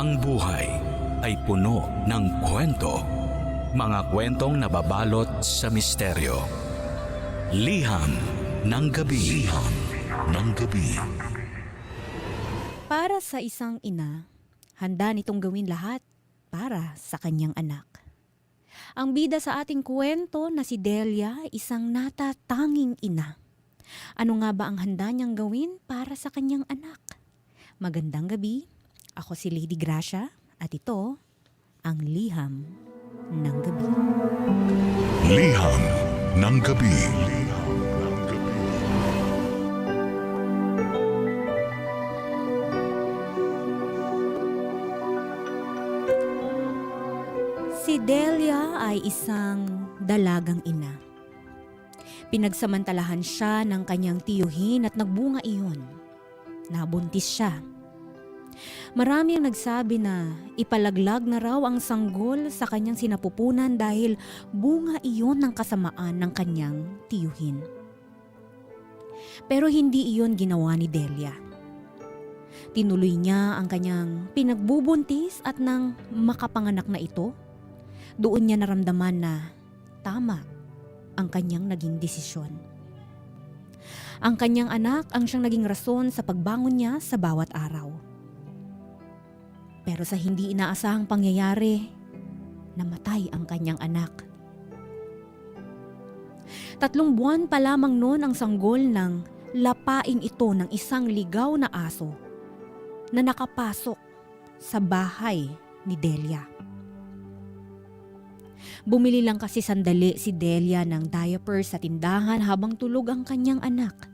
Ang buhay ay puno ng kwento. Mga kwentong nababalot sa misteryo. Liham ng gabi. Liham ng gabi. Para sa isang ina, handa nitong gawin lahat para sa kanyang anak. Ang bida sa ating kwento na si Delia, isang natatanging ina. Ano nga ba ang handa niyang gawin para sa kanyang anak? Magandang gabi. Ako si Lady Gracia at ito ang Liham ng Gabi. Liham ng gabi. Si Delia ay isang dalagang ina. Pinagsamantalahan siya ng kanyang tiyuhin at nagbunga iyon. Nabuntis siya. Marami ang nagsabi na ipalaglag na raw ang sanggol sa kanyang sinapupunan dahil bunga iyon ng kasamaan ng kanyang tiyuhin. Pero hindi iyon ginawa ni Delia. Tinuloy niya ang kanyang pinagbubuntis at nang makapanganak na ito, doon niya naramdaman na tama ang kanyang naging desisyon. Ang kanyang anak ang siyang naging rason sa pagbangon niya sa bawat araw. Pero sa hindi inaasahang pangyayari, namatay ang kanyang anak. Tatlong buwan pa lamang noon ang sanggol ng lapain ito ng isang ligaw na aso na nakapasok sa bahay ni Delia. Bumili lang kasi sandali si Delia ng diaper sa tindahan habang tulog ang kanyang anak.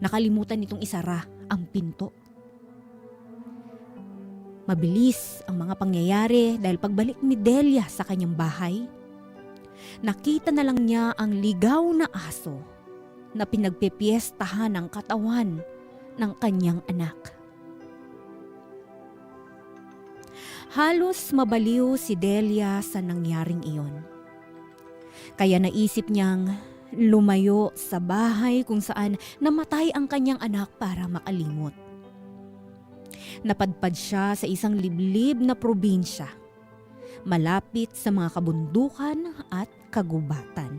Nakalimutan nitong isara ang pinto. Mabilis ang mga pangyayari dahil pagbalik ni Delia sa kanyang bahay, nakita na lang niya ang ligaw na aso na pinagpipiestahan ng katawan ng kanyang anak. Halos mabaliw si Delia sa nangyaring iyon. Kaya naisip niyang lumayo sa bahay kung saan namatay ang kanyang anak para makalimot. Napadpad siya sa isang liblib na probinsya, malapit sa mga kabundukan at kagubatan.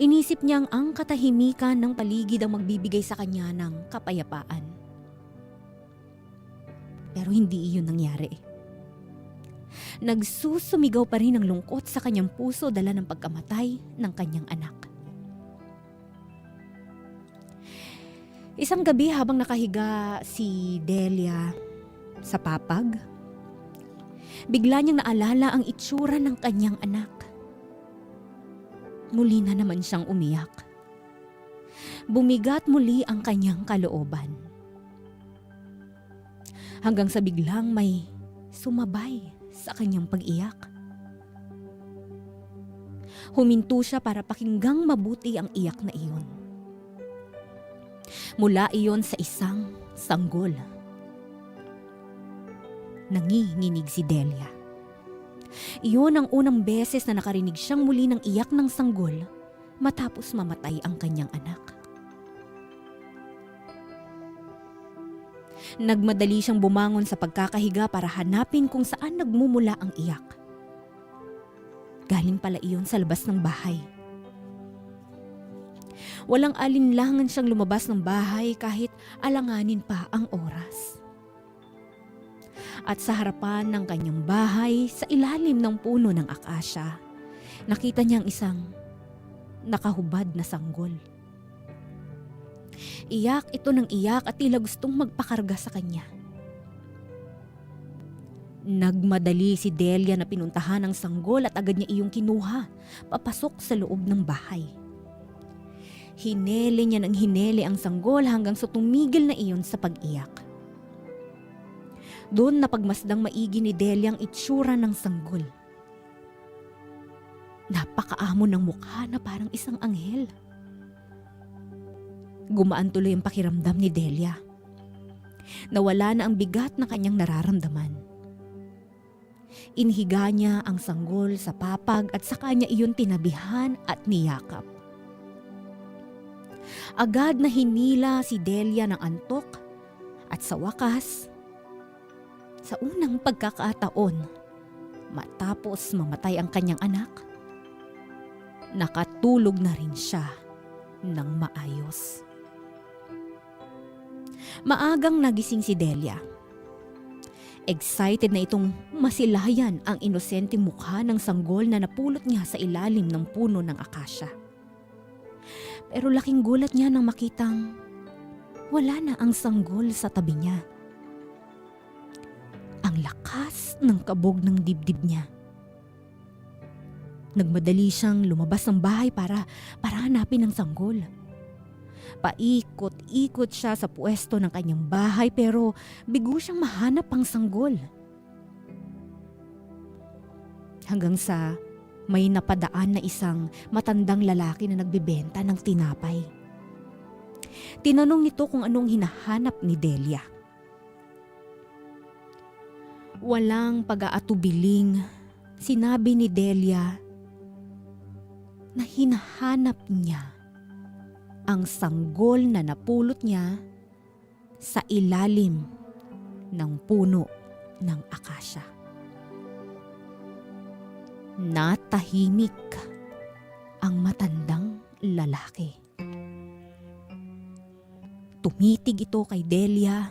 Inisip niyang ang katahimikan ng paligid ang magbibigay sa kanya ng kapayapaan. Pero hindi iyon nangyari. Nagsusumigaw pa rin ang lungkot sa kanyang puso dala ng pagkamatay ng kanyang anak. Isang gabi habang nakahiga si Delia sa papag, bigla niyang naalala ang itsura ng kanyang anak. Muli na naman siyang umiyak. Bumigat muli ang kanyang kalooban hanggang sa biglang may sumabay sa kanyang pag-iyak. Huminto siya para pakinggang mabuti ang iyak na iyon. Mula iyon sa isang sanggol. Nanginginig si Delia. Iyon ang unang beses na nakarinig siyang muli ng iyak ng sanggol matapos mamatay ang kanyang anak. Nagmadali siyang bumangon sa pagkakahiga para hanapin kung saan nagmumula ang iyak. Galing pala iyon sa labas ng bahay. Walang alinlangan siyang lumabas ng bahay kahit alanganin pa ang oras. At sa harapan ng kanyang bahay, sa ilalim ng puno ng akasya, nakita niyang isang nakahubad na sanggol. Iyak ito ng iyak at tila gustong magpakarga sa kanya. Nagmadali si Delia na pinuntahan ng sanggol at agad niya iyong kinuha, papasok sa loob ng bahay. Hinele niya ng hinele ang sanggol hanggang sa tumigil na iyon sa pag-iyak. Doon napagmasdang maigi ni Delia ang itsura ng sanggol. Napakaamo ng mukha na parang isang anghel. Gumaan tuloy ang pakiramdam ni Delia. Nawala na ang bigat na kanyang nararamdaman. Inhiga niya ang sanggol sa papag at saka niya iyon tinabihan at niyakap. Agad na hinila si Delia ng antok at sa wakas, Sa unang pagkakataon, matapos mamatay ang kanyang anak, nakatulog na rin siya ng maayos. Maagang nagising si Delia. Excited na itong masilayan ang inosente mukha ng sanggol na napulot niya sa ilalim ng puno ng akasya. Pero laking gulat niya nang makitang wala na ang sanggol sa tabi niya. Ang lakas ng kabog ng dibdib niya. Nagmadali siyang lumabas ng bahay para, para hanapin ang sanggol. Paikot-ikot siya sa puesto ng kanyang bahay pero bigo siyang mahanap ang sanggol. Hanggang sa may napadaan na isang matandang lalaki na nagbebenta ng tinapay. Tinanong nito kung anong hinahanap ni Delia. Walang pag-aatubiling, sinabi ni Delia na hinahanap niya ang sanggol na napulot niya sa ilalim ng puno ng akasya. Natahimik ang matandang lalaki. Tumitig ito kay Delia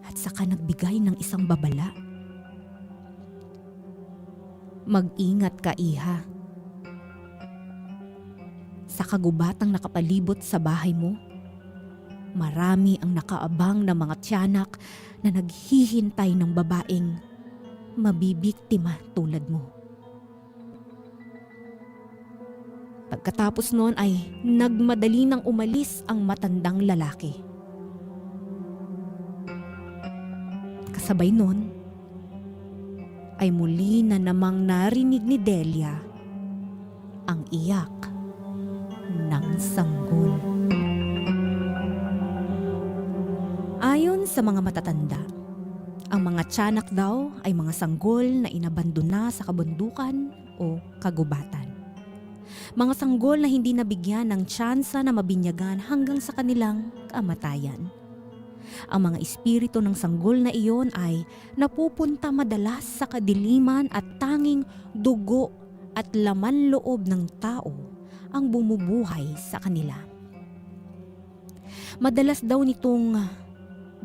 at saka nagbigay ng isang babala. Mag-ingat ka, iha. Sa kagubatang nakapalibot sa bahay mo, marami ang nakaabang na mga tiyanak na naghihintay ng babaeng mabibiktima tulad mo. Pagkatapos noon ay nagmadali ng umalis ang matandang lalaki. Kasabay noon ay muli na namang narinig ni Delia ang iyak ng sanggol. Ayon sa mga matatanda, ang mga tiyanak daw ay mga sanggol na inabandona sa kabundukan o kagubatan. Mga sanggol na hindi nabigyan ng tsansa na mabinyagan hanggang sa kanilang kamatayan. Ang mga espiritu ng sanggol na iyon ay napupunta madalas sa kadiliman at tanging dugo at laman loob ng tao ang bumubuhay sa kanila. Madalas daw nitong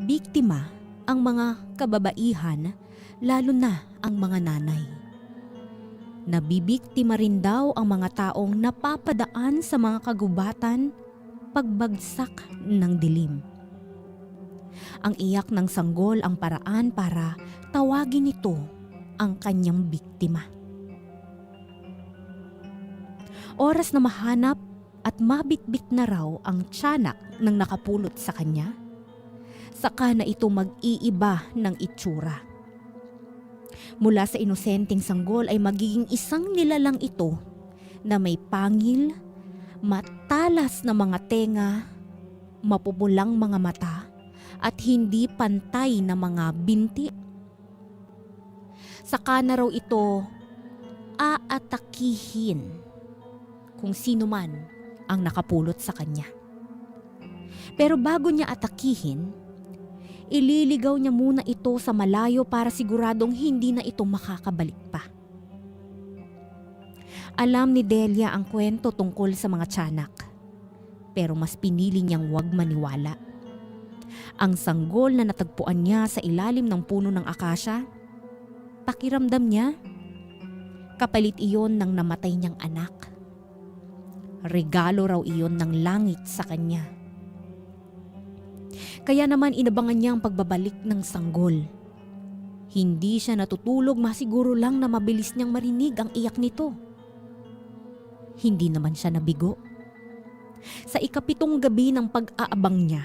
biktima ang mga kababaihan lalo na ang mga nanay. Nabibiktima rin daw ang mga taong napapadaan sa mga kagubatan pagbagsak ng dilim. Ang iyak ng sanggol ang paraan para tawagin nito ang kanyang biktima. Oras na mahanap at mabitbit na raw ang tiyanak ng nakapulot sa kanya, saka na ito mag-iiba ng itsura. Mula sa inosenteng sanggol ay magiging isang nilalang ito na may pangil, matalas na mga tenga, mapupulang mga mata, at hindi pantay na mga binti. Saka na raw ito aatakihin kung sino man ang nakapulot sa kanya. Pero bago niya atakihin, ililigaw niya muna ito sa malayo para siguradong hindi na ito makakabalik pa. Alam ni Delia ang kwento tungkol sa mga tiyanak, pero mas pinili niyang wag maniwala. Ang sanggol na natagpuan niya sa ilalim ng puno ng akasya, pakiramdam niya, kapalit iyon ng namatay niyang anak. Regalo raw iyon ng langit sa kanya. Kaya naman inabangan niya ang pagbabalik ng sanggol. Hindi siya natutulog masiguro lang na mabilis niyang marinig ang iyak nito. Hindi naman siya nabigo. Sa ikapitong gabi ng pag-aabang niya,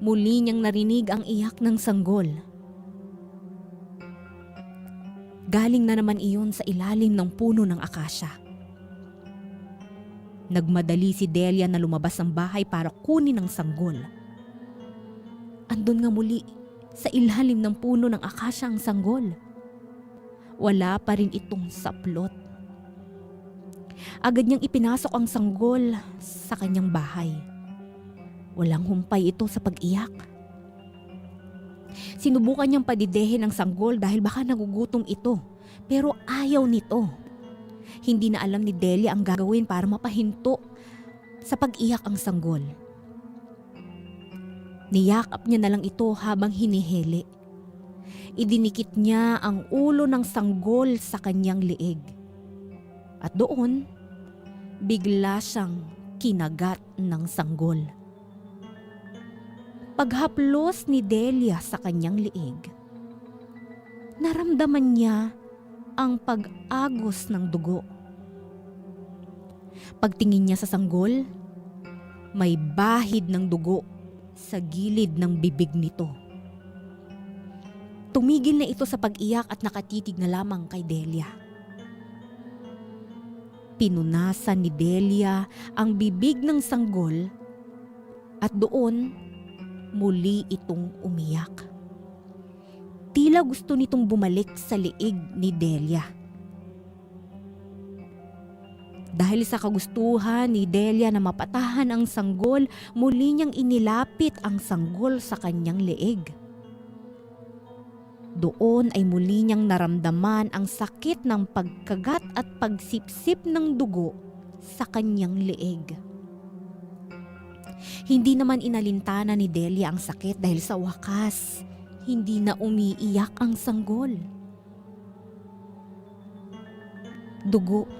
muli niyang narinig ang iyak ng sanggol. Galing na naman iyon sa ilalim ng puno ng akasya. Nagmadali si Delia na lumabas ng bahay para kunin ang sanggol. Andun nga muli sa ilalim ng puno ng akasya ang sanggol. Wala pa rin itong saplot. Agad niyang ipinasok ang sanggol sa kanyang bahay. Walang humpay ito sa pag-iyak. Sinubukan niyang padidehin ang sanggol dahil baka nagugutom ito. Pero ayaw nito. Hindi na alam ni Delia ang gagawin para mapahinto sa pag-iyak ang sanggol. Niyakap niya na lang ito habang hinihili. Idinikit niya ang ulo ng sanggol sa kanyang liig. At doon, bigla siyang kinagat ng sanggol. Paghaplos ni Delia sa kanyang liig, naramdaman niya ang pag-agos ng dugo. Pagtingin niya sa sanggol, may bahid ng dugo sa gilid ng bibig nito. Tumigil na ito sa pag-iyak at nakatitig na lamang kay Delia. Pinunasan ni Delia ang bibig ng sanggol at doon muli itong umiyak. Tila gusto nitong bumalik sa liig ni Delia. Dahil sa kagustuhan ni Delia na mapatahan ang sanggol, muli niyang inilapit ang sanggol sa kanyang leeg. Doon ay muli niyang naramdaman ang sakit ng pagkagat at pagsipsip ng dugo sa kanyang leeg. Hindi naman inalintana ni Delia ang sakit dahil sa wakas, hindi na umiiyak ang sanggol. Dugo.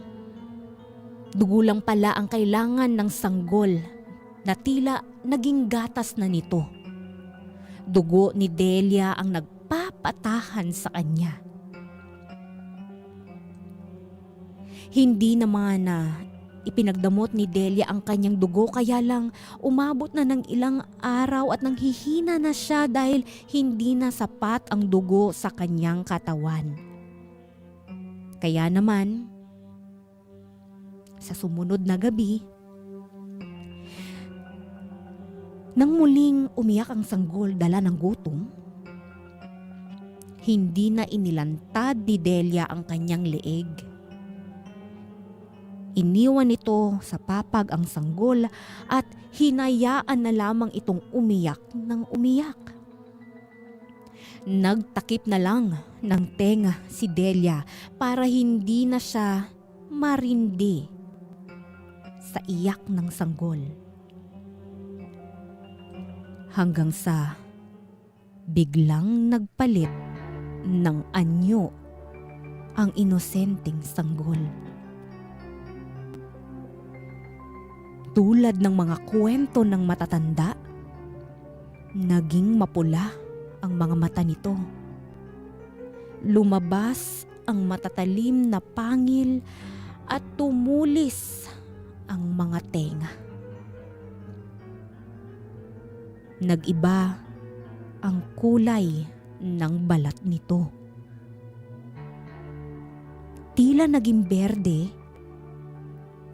Dugo lang pala ang kailangan ng sanggol na tila naging gatas na nito. Dugo ni Delia ang nagpapatahan sa kanya. Hindi naman na ipinagdamot ni Delia ang kanyang dugo kaya lang umabot na ng ilang araw at nanghihina na siya dahil hindi na sapat ang dugo sa kanyang katawan. Kaya naman, sa sumunod na gabi, nang muling umiyak ang sanggol dala ng gutom, hindi na inilantad ni Delia ang kanyang leeg. Iniwan nito sa papag ang sanggol at hinayaan na lamang itong umiyak ng umiyak. Nagtakip na lang ng tenga si Delia para hindi na siya marindi sa iyak ng sanggol. Hanggang sa biglang nagpalit ng anyo ang inosenteng sanggol. Tulad ng mga kwento ng matatanda, naging mapula ang mga mata nito. Lumabas ang matatalim na pangil at tumulis ang mga tenga. Nag-iba ang kulay ng balat nito. Tila naging berde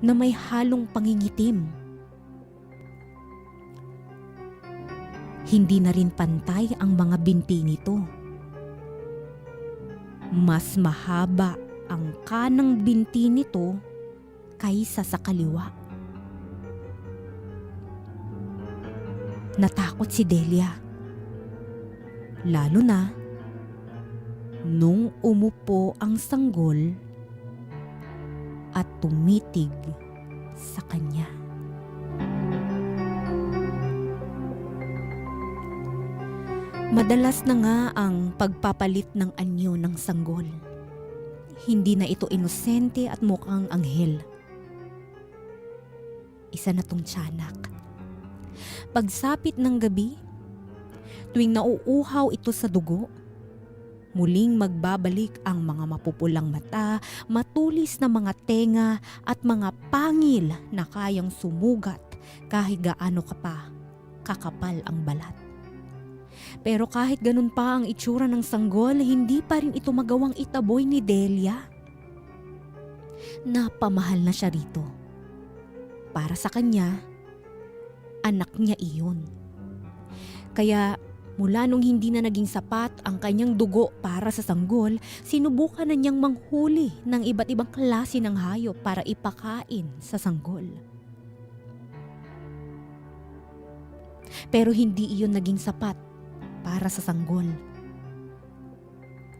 na may halong pangingitim. Hindi na rin pantay ang mga binti nito. Mas mahaba ang kanang binti nito kaysa sa kaliwa. Natakot si Delia. Lalo na nung umupo ang sanggol at tumitig sa kanya. Madalas na nga ang pagpapalit ng anyo ng sanggol. Hindi na ito inosente at mukhang anghel. Isa na tong tiyanak. Pagsapit ng gabi, tuwing nauuhaw ito sa dugo, muling magbabalik ang mga mapupulang mata, matulis na mga tenga at mga pangil na kayang sumugat kahit gaano ka pa kakapal ang balat. Pero kahit ganun pa ang itsura ng sanggol, hindi pa rin ito magawang itaboy ni Delia. Napamahal na siya rito. Para sa kanya, anak niya iyon. Kaya mula nung hindi na naging sapat ang kanyang dugo para sa sanggol, sinubukan na niyang manghuli ng iba't ibang klase ng hayop para ipakain sa sanggol. Pero hindi iyon naging sapat para sa sanggol.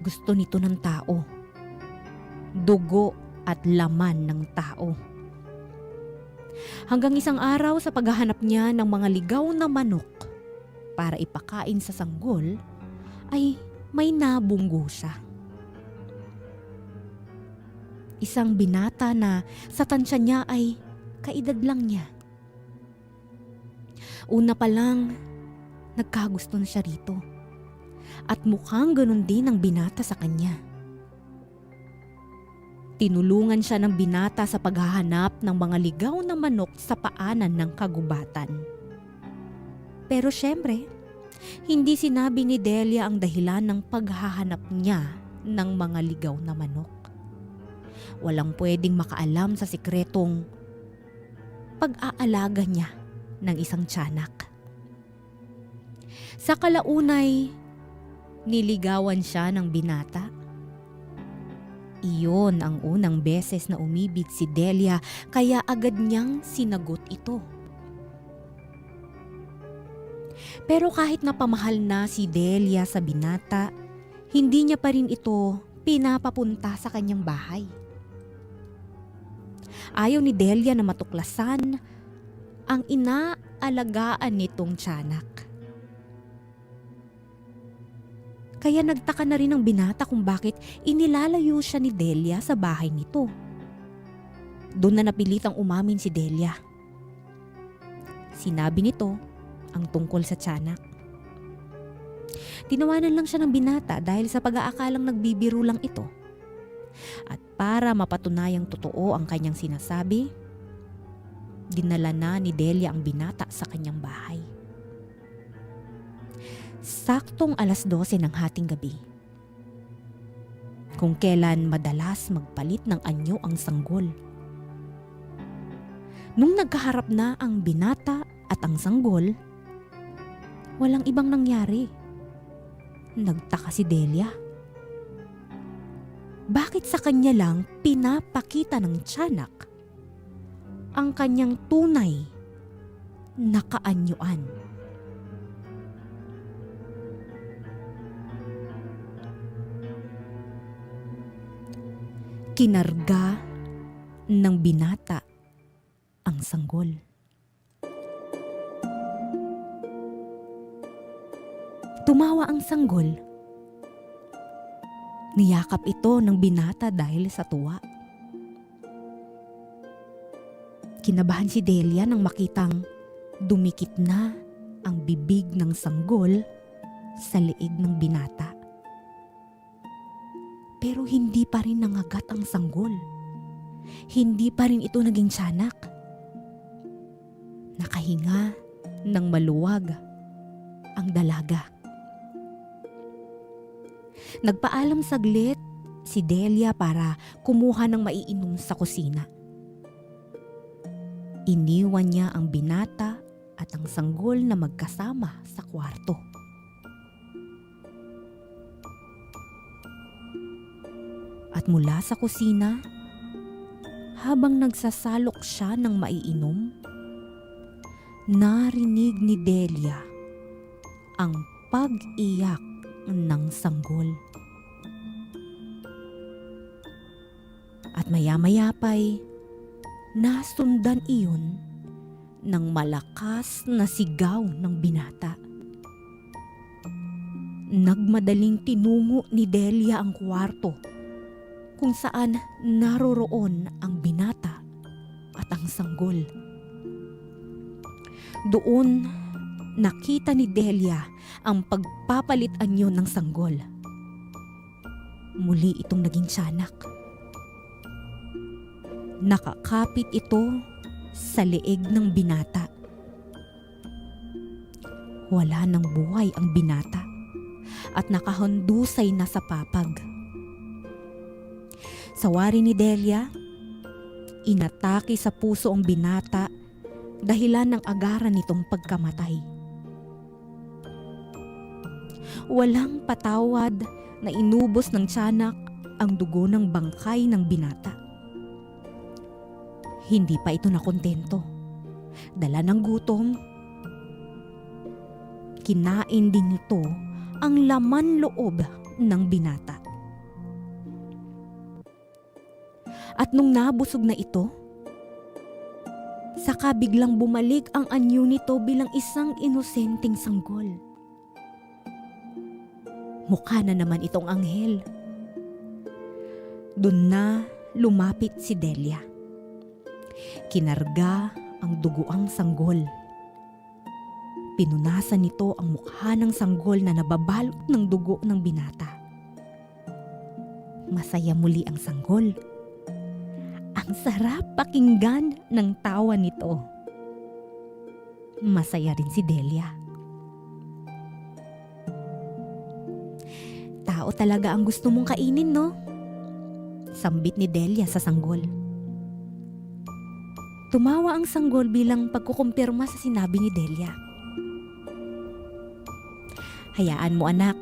Gusto nito ng tao. Dugo at laman ng tao. Hanggang isang araw sa paghahanap niya ng mga ligaw na manok para ipakain sa sanggol, ay may nabunggo siya. Isang binata na sa tansya niya ay kaedad lang niya. Una pa lang, nagkagusto na siya rito. At mukhang ganun din ang binata sa kanya. Tinulungan siya ng binata sa paghahanap ng mga ligaw na manok sa paanan ng kagubatan. Pero syempre, hindi sinabi ni Delia ang dahilan ng paghahanap niya ng mga ligaw na manok. Walang pwedeng makaalam sa sikretong pag-aalaga niya ng isang tiyanak. Sa kalaunay, niligawan siya ng binata. Iyon ang unang beses na umibig si Delia kaya agad niyang sinagot ito. Pero kahit napamahal na si Delia sa binata, hindi niya pa rin ito pinapapunta sa kanyang bahay. Ayaw ni Delia na matuklasan ang inaalagaan nitong tiyanak. Kaya nagtaka na rin ang binata kung bakit inilalayo siya ni Delia sa bahay nito. Doon na napilitang umamin si Delia. Sinabi nito ang tungkol sa tiyanak. Tinawanan lang siya ng binata dahil sa pag-aakalang nagbibiro lang ito. At para mapatunayang totoo ang kanyang sinasabi, dinala na ni Delia ang binata sa kanyang bahay. Saktong alas 12 ng hating gabi. Kung kailan madalas magpalit ng anyo ang sanggol. Nung nagkaharap na ang binata at ang sanggol, walang ibang nangyari. Nagtaka si Delia. Bakit sa kanya lang pinapakita ng tiyanak ang kanyang tunay na kaanyuan? Kinarga ng binata ang sanggol. Tumawa ang sanggol. Niyakap ito ng binata dahil sa tuwa. Kinabahan si Delia nang makitang dumikit na ang bibig ng sanggol sa leeg ng binata. Pero hindi pa rin nangagat ang sanggol. Hindi pa rin ito naging tiyanak. Nakahinga ng maluwag ang dalaga. Nagpaalam saglit si Delia para kumuha ng maiinom sa kusina. Iniwan niya ang binata at ang sanggol na magkasama sa kwarto. Mula sa kusina, habang nagsasalok siya ng maiinom, narinig ni Delia ang pag-iyak ng sanggol. At maya-maya pa'y nasundan iyon ng malakas na sigaw ng binata. Nagmadaling tinungo ni Delia ang kwarto kung saan naroroon ang binata at ang sanggol. Doon nakita ni Delia ang pagpapalit anyo ng sanggol. Muli itong naging tiyanak. Nakakapit ito sa leeg ng binata. Wala ng buhay ang binata at nakahundusay na sa papag. Sa wari ni Delia, inatake sa puso ang binata dahilan ng agaran nitong pagkamatay. Walang patawad na inubos ng tiyanak ang dugo ng bangkay ng binata. Hindi pa ito nakontento. Dala ng gutom, kinain din nito ang laman loob ng binata. At nung nabusog na ito, saka biglang bumalik ang anyo nito bilang isang inosenteng sanggol. Mukha na naman itong anghel. Doon na lumapit si Delia. Kinarga ang duguang sanggol. Pinunasan nito ang mukha ng sanggol na nababalot ng dugo ng binata. Masaya muli ang sanggol. Ang sarap pakinggan ng tawa nito. Masaya rin si Delia. Tao talaga ang gusto mong kainin, no? Sambit ni Delia sa sanggol. Tumawa ang sanggol bilang pagkukumpirma sa sinabi ni Delia. Hayaan mo anak.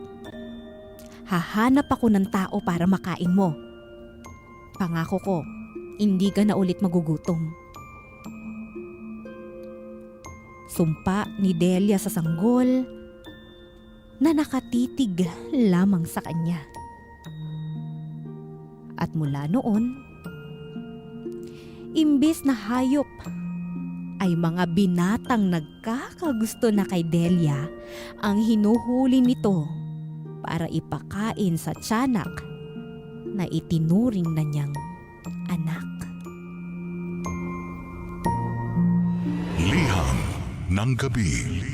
Hahanap ako ng tao para makain mo. Pangako ko, hindi ka na ulit magugutom. Sumpa ni Delia sa sanggol na nakatitig lamang sa kanya. At mula noon, imbis na hayop ay mga binatang nagkakagusto na kay Delia ang hinuhuli nito para ipakain sa tiyanak na itinuring na niyang anak. Liham ng gabi.